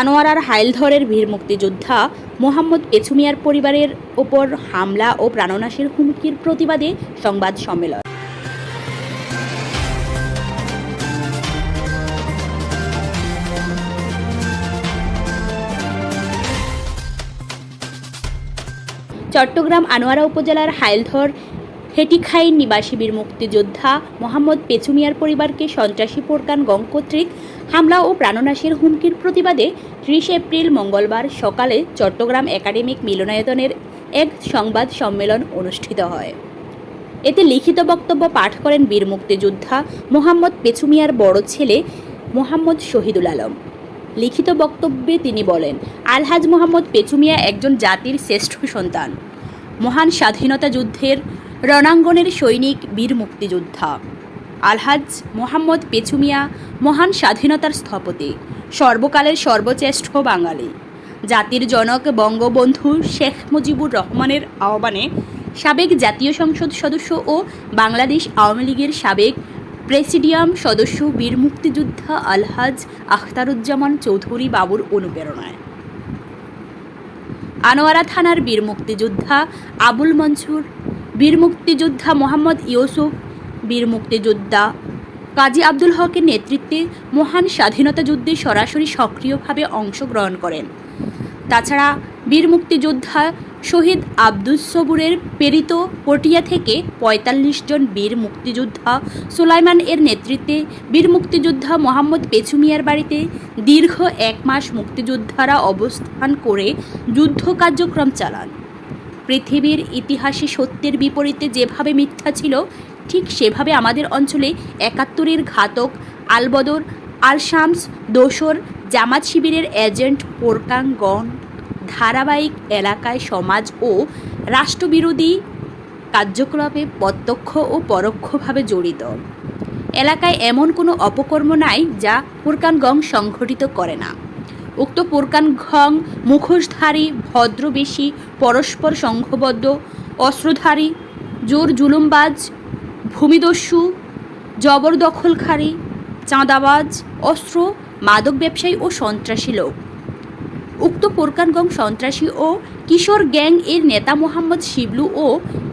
আনোয়ারার হাইলধরের বীর মুক্তিযোদ্ধা মোহাম্মদ পেছুমিয়ার পরিবারের ওপর হামলা ও প্রাণনাশের হুমকির প্রতিবাদে সংবাদ সম্মেলন। চট্টগ্রাম আনোয়ারা উপজেলার হাইলধর হেটিখাই নিবাসী বীর মুক্তিযোদ্ধা মোহাম্মদ পেছুমিয়ার পরিবারকে সন্ত্রাসী পোরকান গং কর্তৃক হামলা ও প্রাণনাশের হুমকির প্রতিবাদে ত্রিশ এপ্রিল মঙ্গলবার সকালে চট্টগ্রাম একাডেমিক মিলনায়তনের এক সংবাদ সম্মেলন অনুষ্ঠিত হয়। এতে লিখিত বক্তব্য পাঠ করেন বীর মুক্তিযোদ্ধা মোহাম্মদ পেছুমিয়ার বড় ছেলে মোহাম্মদ শহীদুল আলম। লিখিত বক্তব্যে তিনি বলেন, আলহাজ মোহাম্মদ পেচুমিয়া একজন জাতির শ্রেষ্ঠ সন্তান। মহান স্বাধীনতা যুদ্ধের রণাঙ্গনের সৈনিক বীর মুক্তিযোদ্ধা। আলহাজ মোহাম্মদ পেছুমিয়া মহান স্বাধীনতার স্থপতি, সর্বকালের সর্বশ্রেষ্ঠ বাঙালি। জাতির জনক বঙ্গবন্ধু শেখ মুজিবুর রহমানের আহ্বানে সাবেক জাতীয় সংসদ সদস্য ও বাংলাদেশ আওয়ামী লীগের সাবেক প্রেসিডিয়াম সদস্য বীর মুক্তিযোদ্ধা আলহাজ আখতারুজ্জামান চৌধুরী বাবুর অনুপ্রেরণায়। আনোয়ারা থানার বীর মুক্তিযোদ্ধা আবুল মনসুর বীর মুক্তিযোদ্ধা মোহাম্মদ ইউসুফ, বীর মুক্তিযোদ্ধা কাজী আব্দুল হকের নেতৃত্বে মহান স্বাধীনতা যুদ্ধে সরাসরি সক্রিয়ভাবে অংশগ্রহণ করেন। তাছাড়া বীর মুক্তিযোদ্ধা শহীদ আব্দুস সবুরের প্রেরিত পটিয়া থেকে ৪৫ জন বীর মুক্তিযোদ্ধা সুলাইমান এর নেতৃত্বে বীর মুক্তিযোদ্ধা মোহাম্মদ পেছুমিয়ার বাড়িতে দীর্ঘ এক মাস মুক্তিযোদ্ধারা অবস্থান করে যুদ্ধ কার্যক্রম চালান। পৃথিবীর ইতিহাসে সত্যের বিপরীতে যেভাবে মিথ্যা ছিল, ঠিক সেভাবে আমাদের অঞ্চলে একাত্তরের ঘাতক আলবদর আল শামস দোসর, জামাত শিবিরের এজেন্ট পোরকাঙ্গন, ধারাবাহিক এলাকায় সমাজ ও রাষ্ট্রবিরোধী কার্যকলাপে প্রত্যক্ষ ও পরোক্ষভাবে জড়িত। এলাকায় এমন কোনো অপকর্ম নাই যা পুরকানগং সংঘটিত করে না। উক্ত পুরকানঘং মুখোশধারী, ভদ্রবেশী, পরস্পর সংঘবদ্ধ, অস্ত্রধারী, জোর জুলুমবাজ, ভূমিদস্যু, জবরদখলকারী, চাঁদাবাজ, অস্ত্র, মাদক ব্যবসায়ী ও সন্ত্রাসী লোক। উক্ত পোরকানগং সন্ত্রাসী ও কিশোর গ্যাং এর নেতা মোহাম্মদ শিবলু ও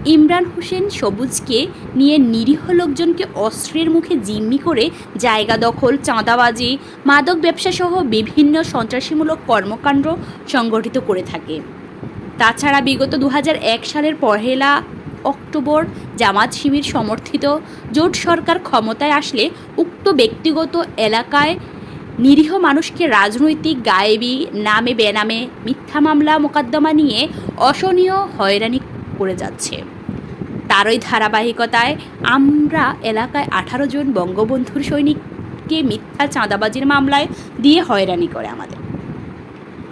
ইমরান হোসেন সবুজকে নিয়ে নিরীহ লোকজনকে অস্ত্রের মুখে জিম্মি করে জায়গা দখল, চাঁদাবাজি, মাদক ব্যবসাসহ বিভিন্ন সন্ত্রাসীমূলক কর্মকাণ্ড সংগঠিত করে থাকে। তাছাড়া বিগত দু হাজার এক সালের পহেলা অক্টোবর জামাত শিবির সমর্থিত জোট সরকার ক্ষমতায় আসলে উক্ত ব্যক্তিগত এলাকায় নিরীহ মানুষকে রাজনৈতিক গায়েবী, নামে বেনামে মিথ্যা মামলা মোকদ্দমা নিয়ে অসহনীয় হয়রানি করে যাচ্ছে। তারই ধারাবাহিকতায় আমরা এলাকায় আঠারো জন বঙ্গবন্ধুর সৈনিককে মিথ্যা চাঁদাবাজির মামলায় দিয়ে হয়রানি করে আমাদের।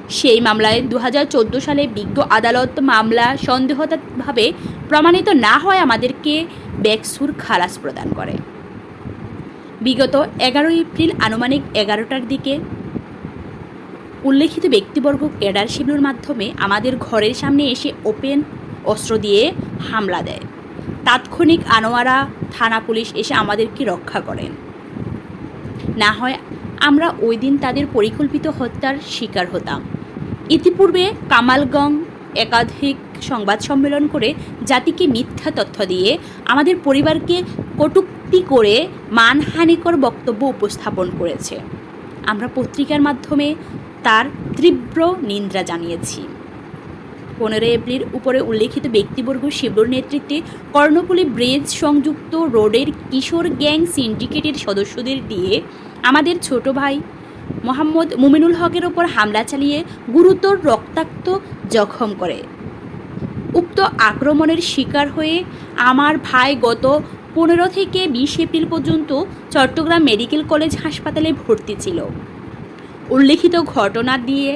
সেই মামলায় দু হাজার চোদ্দ সালে বিজ্ঞ আদালত মামলা সন্দেহতাভাবে প্রমাণিত না হয় আমাদেরকে বেকসুর খালাস প্রদান করে। বিগত এগারোই এপ্রিল আনুমানিক এগারোটার দিকে উল্লেখিত ব্যক্তিবর্গ ক্যাডার শিবির মাধ্যমে আমাদের ঘরের সামনে এসে ওপেন অস্ত্র দিয়ে হামলা দেয়। তাৎক্ষণিক আনোয়ারা থানা পুলিশ এসে আমাদেরকে রক্ষা করেন। না হয় আমরা ওই দিন তাদের পরিকল্পিত হত্যার শিকার হতাম। ইতিপূর্বে কামালগং একাধিক সংবাদ সম্মেলন করে জাতিকে মিথ্যা তথ্য দিয়ে আমাদের পরিবারকে কটুক্তি করে মানহানিকর বক্তব্য উপস্থাপন করেছে। আমরা পত্রিকার মাধ্যমে তার তীব্র নিন্দা জানিয়েছি। পনেরো এপ্রিল উপরে উল্লেখিত ব্যক্তিবর্গ শিবর নেতৃত্বে কর্ণফুলী ব্রিজ সংযুক্ত রোডের কিশোর গ্যাং সিন্ডিকেটের সদস্যদের দিয়ে আমাদের ছোট ভাই মোহাম্মদ মুমিনুল হকের ওপর হামলা চালিয়ে গুরুতর রক্তাক্ত জখম করে। উক্ত আক্রমণের শিকার হয়ে আমার ভাই গত পনেরো থেকে বিশ এপ্রিল পর্যন্ত চট্টগ্রাম মেডিকেল কলেজ হাসপাতালে ভর্তি ছিল। উল্লেখিত ঘটনা দিয়ে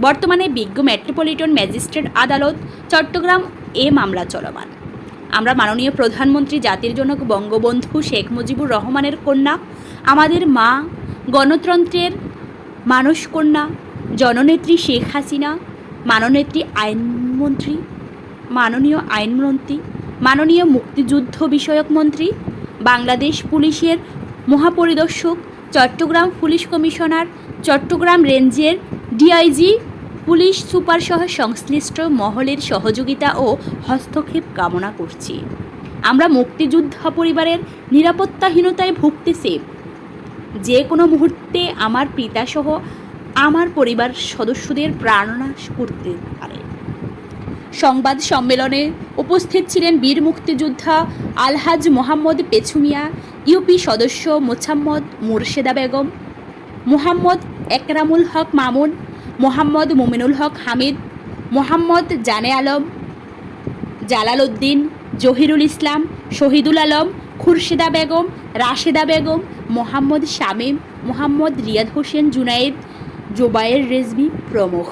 বর্তমানে বিজ্ঞ মেট্রোপলিটন ম্যাজিস্ট্রেট আদালত চট্টগ্রাম এ মামলা চলমান। আমরা মাননীয় প্রধানমন্ত্রী জাতির জনক বঙ্গবন্ধু শেখ মুজিবুর রহমানের কন্যা, আমাদের মা, গণতন্ত্রের মানস কন্যা, জননেত্রী শেখ হাসিনা, মাননেত্রী আইনমন্ত্রী মাননীয় আইনমন্ত্রী, মাননীয় মুক্তিযুদ্ধ বিষয়ক মন্ত্রী, বাংলাদেশ পুলিশের মহাপরিদর্শক, চট্টগ্রাম পুলিশ কমিশনার, চট্টগ্রাম রেঞ্জের ডিআইজি, পুলিশ সুপার সহ সংশ্লিষ্ট মহলের সহযোগিতা ও হস্তক্ষেপ কামনা করছি। আমরা মুক্তিযোদ্ধা পরিবারের নিরাপত্তাহীনতায় ভুগতেছি। যে কোনো মুহূর্তে আমার পিতাসহ আমার পরিবার সদস্যদের প্রাণনাশ করতে পারে। সংবাদ সম্মেলনে উপস্থিত ছিলেন বীর মুক্তিযোদ্ধা আলহাজ মোহাম্মদ পেছুমিয়া ইউপি সদস্য মোছাম্মদ মুর্শেদা বেগম, মোহাম্মদ একরামুল হক মামুন, মোহাম্মদ মুমিনুল হক হামিদ, মোহাম্মদ জানে আলম, জালাল উদ্দিন, জহিরুল ইসলাম, শহীদুল আলম, খুরশেদা বেগম, রাশেদা বেগম, মোহাম্মদ শামীম, মোহাম্মদ রিয়াদ হোসেন জুনায়েদ, জোবায়ের রেজবি প্রমুখ।